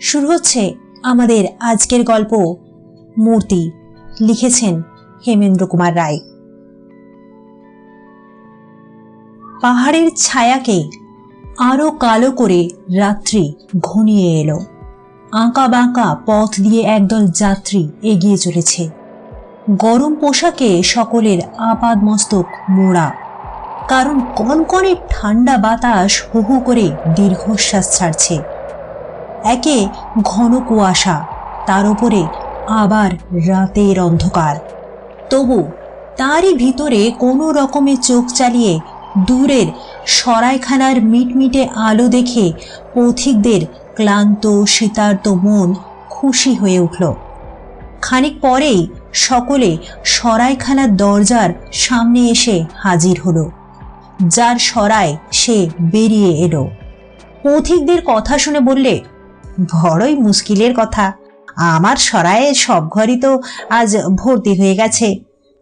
শুরু হচ্ছে আমাদের আজকের গল্প। মূর্তি লিখেছেন হেমেন্দ্র কুমার রায়। পাহাড়ের ছায়াকে আরও কালো করে রাত্রি ঘনিয়ে এলো। আঁকা বাঁকা পথ দিয়ে একদল যাত্রী এগিয়ে চলেছে। গরম পোশাকে সকলের আপাদ মস্তক মোড়া। কারণ কনকনে ঠান্ডা বাতাস হু করে দীর্ঘশ্বাস ছাড়ছে। একে ঘন কুয়াশা, তার উপরে আবার রাতের অন্ধকার। তবু তারই ভিতরে কোনো রকমে চোখ চালিয়ে দূরের সরাইখানার মিটমিটে আলো দেখে পথিকদের ক্লান্ত, শীতার্ত মন খুশি হয়ে উঠল। খানিক পরেই সকলে সরাইখানার দরজার সামনে এসে হাজির হলো, যার সরাই সে বেরিয়ে এলো। পথিকদের কথা শুনে বললে বড়ই মুশকিলের কথা। আমার সরায়ে সব ঘরই তো আজ ভর্তি হয়ে গেছে।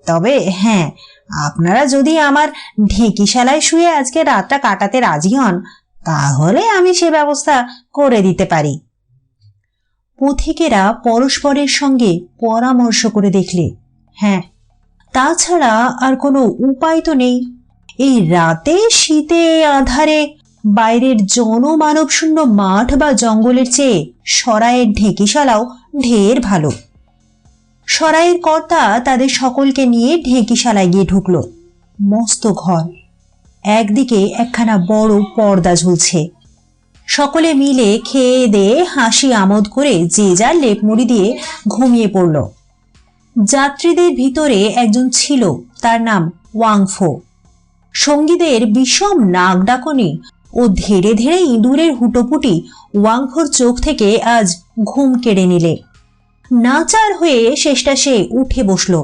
তবে হ্যাঁ আপনারা যদি আমার ঢেঁকিশালায় শুয়ে আজকে রাতটা কাটাতে রাজি হন, তাহলে আমি সে ব্যবস্থা করে দিতে পারি। পথিকেরা পরস্পরের সঙ্গে পরামর্শ করে দেখলে হ্যাঁ তাছাড়া আর কোনো উপায় তো নেই। এই রাতে শীতে আধারে বাইরের জনমানব শূন্য মাঠ বা জঙ্গলের চেয়ে সরাইয়ের ঢেঁকিশালাও ঢের ভালো। সরাইয়ের কর্তা তাদের সকলকে নিয়ে ঢেঁকিশালায় গিয়ে ঢুকলো। মস্ত ঘর। একদিকে একখানা বড় পর্দা ঝুলছে। সকলে মিলে খেয়ে দেয়ে হাসি আমোদ করে যে যার লেপমুড়ি দিয়ে ঘুমিয়ে পড়ল। যাত্রীদের ভিতরে একজন ছিল, তার নাম ওয়াংফো। সঙ্গীদের বিষম নাক ডাকনি ও ধীরে ধীরে ইঁদুরের হুটোপুটি ওয়াংফোর চোখ থেকে আজ ঘুম কেড়ে নিলে। নাচার হয়ে শেষটা সে উঠে বসল।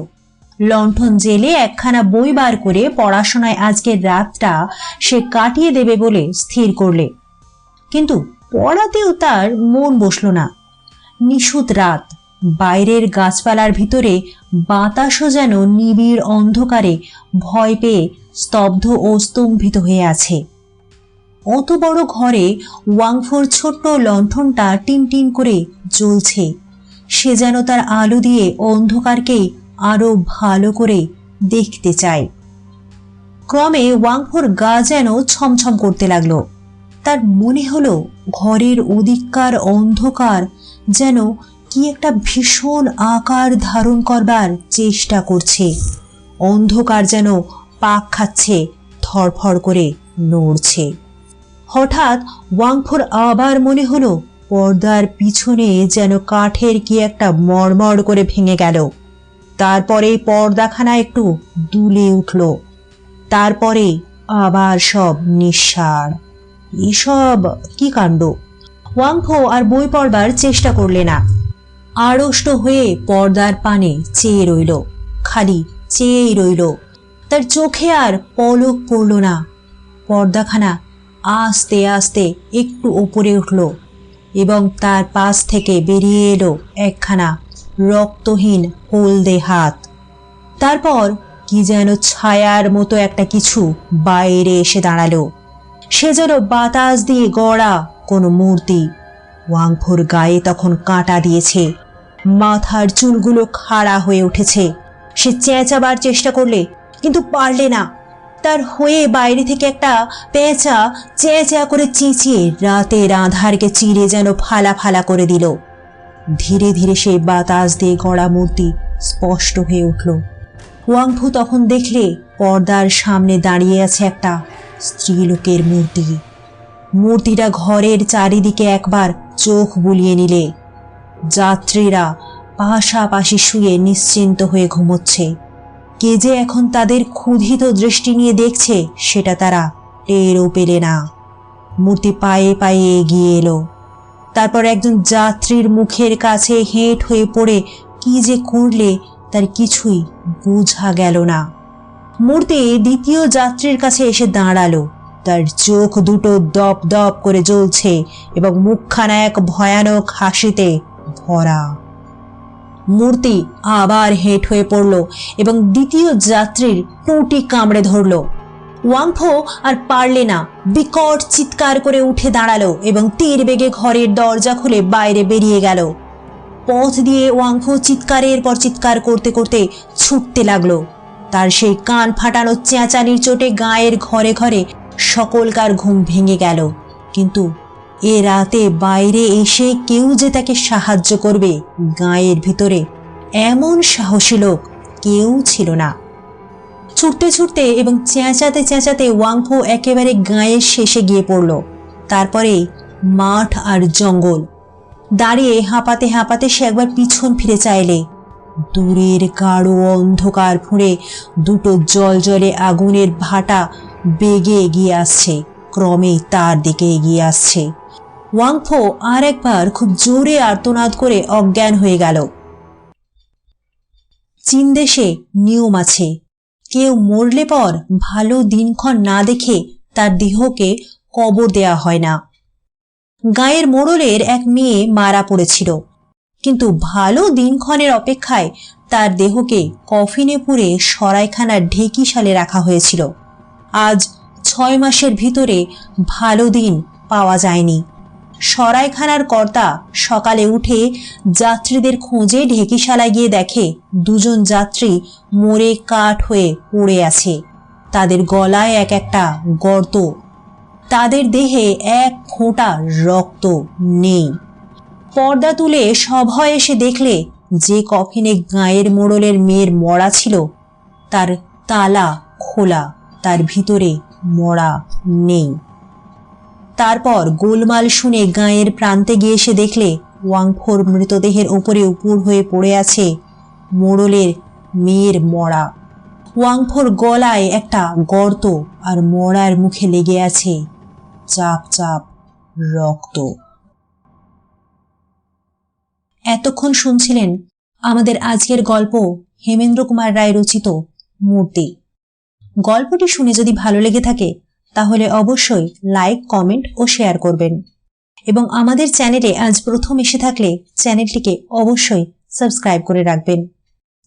লণ্ঠন জেলে একখানা বই বার করে পড়াশোনায় আজকের রাতটা সে কাটিয়ে দেবে বলে স্থির করলে। কিন্তু পড়াতেও তার মন বসল না। নিশুত রাত, বাইরের গাছপালার ভিতরে বাতাসও যেন নিবিড় অন্ধকারে ভয় পেয়ে স্তব্ধ ও স্তম্ভিত হয়ে আছে। অত বড় ঘরে ওয়াংফোর ছোট্ট লণ্ঠনটা টিন করে জ্বলছে। সে যেন তার আলো দিয়ে অন্ধকারকে আরও ভালো করে দেখতে চায়। ক্রমে ওয়াংফোর গা যেন ছমছম করতে লাগল। তার মনে হলো ঘরের অধিকার অন্ধকার যেন কি একটা ভীষণ আকার ধারণ করবার চেষ্টা করছে। অন্ধকার যেন পাক খাচ্ছে, থরফর করে নড়ছে। হঠাৎ ওয়াংফোর আবার মনে হলো, পর্দার পিছনে যেন কাঠের কি একটা মড়মড় করে ভেঙে গেল। তারপরে পর্দাখানা একটু দুলে উঠল। তারপরে আবার সব নিঃসার। এসব কি কাণ্ড? ওয়াংফো আর বই পড়বার চেষ্টা করলে না। আড়ষ্ট হয়ে পর্দার পানে চেয়ে রইল, খালি চেয়েই রইল। তার চোখে আর পলক পড়ল না। পর্দাখানা আস্তে আস্তে একটু ওপরে উঠল এবং তার পাশ থেকে বেরিয়ে এলো একখানা রক্তহীন হলদে হাত। তারপর কি যেন ছায়ার মতো একটা কিছু বাইরে এসে দাঁড়াল। সে যেন বাতাস দিয়ে গড়া কোনো মূর্তি। ওয়াংফোর গায়ে তখন কাঁটা দিয়েছে। মাথার চুলগুলো খাড়া হয়ে উঠেছে। সে চেঁচাবার চেষ্টা করলে কিন্তু পারলে না। তার হয়ে বাইরে থেকে একটা পেঁচা চেঁচা করে চেঁচিয়ে রাতের আধারকে চিরে যেন ফালা ফালা করে দিল। ধীরে ধীরে সেই বাতাস দিয়ে গড়া মূর্তি স্পষ্ট হয়ে উঠল। ওয়াংফু তখন দেখলে পর্দার সামনে দাঁড়িয়ে আছে একটা স্ত্রীলোকের মূর্তি। মূর্তিটা ঘরের চারিদিকে একবার চোখ বুলিয়ে নিলে। যাত্রীরা পাশাপাশি শুয়ে নিশ্চিন্ত হয়ে ঘুমোচ্ছে। কে যে এখন তাদের ক্ষুধিত দৃষ্টি নিয়ে দেখছে, সেটা তারা টেরও পেলে না। মূর্তি পায়ে পায়ে এগিয়ে এলো। তারপর একজন যাত্রীর মুখের কাছে হেঁট হয়ে পড়ে, কি যে করলে তার কিছুই বোঝা গেল না। মূর্তি দ্বিতীয় যাত্রীর কাছে এসে দাঁড়াল। তার চোখ দুটো দপ দপ করে জ্বলছে এবং মুখখানা এক ভয়ানক হাসিতে ভরা। মূর্তি আবার হেঁট হয়ে পড়ল এবং দ্বিতীয় যাত্রীর টুটি কামড়ে ধরল। ওয়াংফো আর পারলে না, বিকট চিৎকার করে উঠে দাঁড়াল এবং তীর বেগে ঘরের দরজা খুলে বাইরে বেরিয়ে গেল। পথ দিয়ে ওয়াংফো চিৎকারের পর চিৎকার করতে করতে ছুটতে লাগল। তার সেই কান ফাটানো চেঁচানির চোটে গায়ের ঘরে ঘরে সকলকার ঘুম ভেঙে গেল। কিন্তু এ রাতে বাইরে এসে কেউ যে তাকে সাহায্য করবে গায়ের ভিতরে এমন সাহসী লোক কেউ ছিল না। ছুটতে ছুটতে এবং চেঁচাতে চেঁচাতে ওয়াংফো একেবারে গায়ের শেষে গিয়ে পড়ল। তারপরে মাঠ আর জঙ্গল। দাঁড়িয়ে হাঁপাতে হাঁপাতে সে একবার পিছন ফিরে চাইলে। দূরের গাঢ় অন্ধকার ফুঁড়ে দুটো জল জলে আগুনের ভাটা বেগে এগিয়ে আসছে। ক্রমে তার দিকে এগিয়ে আসছে। ওয়াংফো আর একবার খুব জোরে আর্তনাদ করে অজ্ঞান হয়ে গেল। চীন দেশে নিয়ম আছে। কেউ মরলে পর ভালো দিনক্ষণ না দেখে তার দেহকে কবর দেয়া হয় না। গায়ের মোড়লের এক মেয়ে মারা পড়েছিল। কিন্তু ভালো দিনক্ষণের অপেক্ষায় তার দেহকে কফিনে পুরে সরাইখানার ঢেকি সালে রাখা হয়েছিল। আজ ছয় মাসের ভিতরে ভালো দিন পাওয়া যায়নি। সরাইখানার কর্তা সকালে উঠে যাত্রীদের খোঁজে ঢেকিশালায় গিয়ে দেখে, দুজন যাত্রী মরে কাঠ হয়ে পড়ে আছে। তাদের গলায় এক একটা গর্ত। তাদের দেহে এক ফোঁটা রক্ত নেই। পর্দা তুলে সভয় এসে দেখলে যে কফিনে গায়ের মোড়লের মেয়ের মরা ছিল, তার তালা খোলা, তার ভিতরে মরা নেই। তারপর গোলমাল শুনে গায়ের প্রান্তে গিয়ে এসে দেখলে ওয়াংফোর মৃতদেহের ওপরে উপুর হয়ে পড়ে আছে মোড়লের মেয়ের মরা। ওয়াংফোর গলায় একটা গর্ত আর মরার মুখে লেগে আছে চাপ চাপ রক্ত। এতক্ষণ শুনছিলেন আমাদের আজকের গল্প হেমেন্দ্র কুমার রায় রচিত মূর্তি। গল্পটি শুনে যদি ভালো লেগে থাকে তাহলে অবশ্যই লাইক কমেন্ট ও শেয়ার করবেন। এবং আমাদের চ্যানেলে আজ প্রথম এসে থাকলে চ্যানেলটিকে অবশ্যই সাবস্ক্রাইব করে রাখবেন।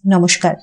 নমস্কার।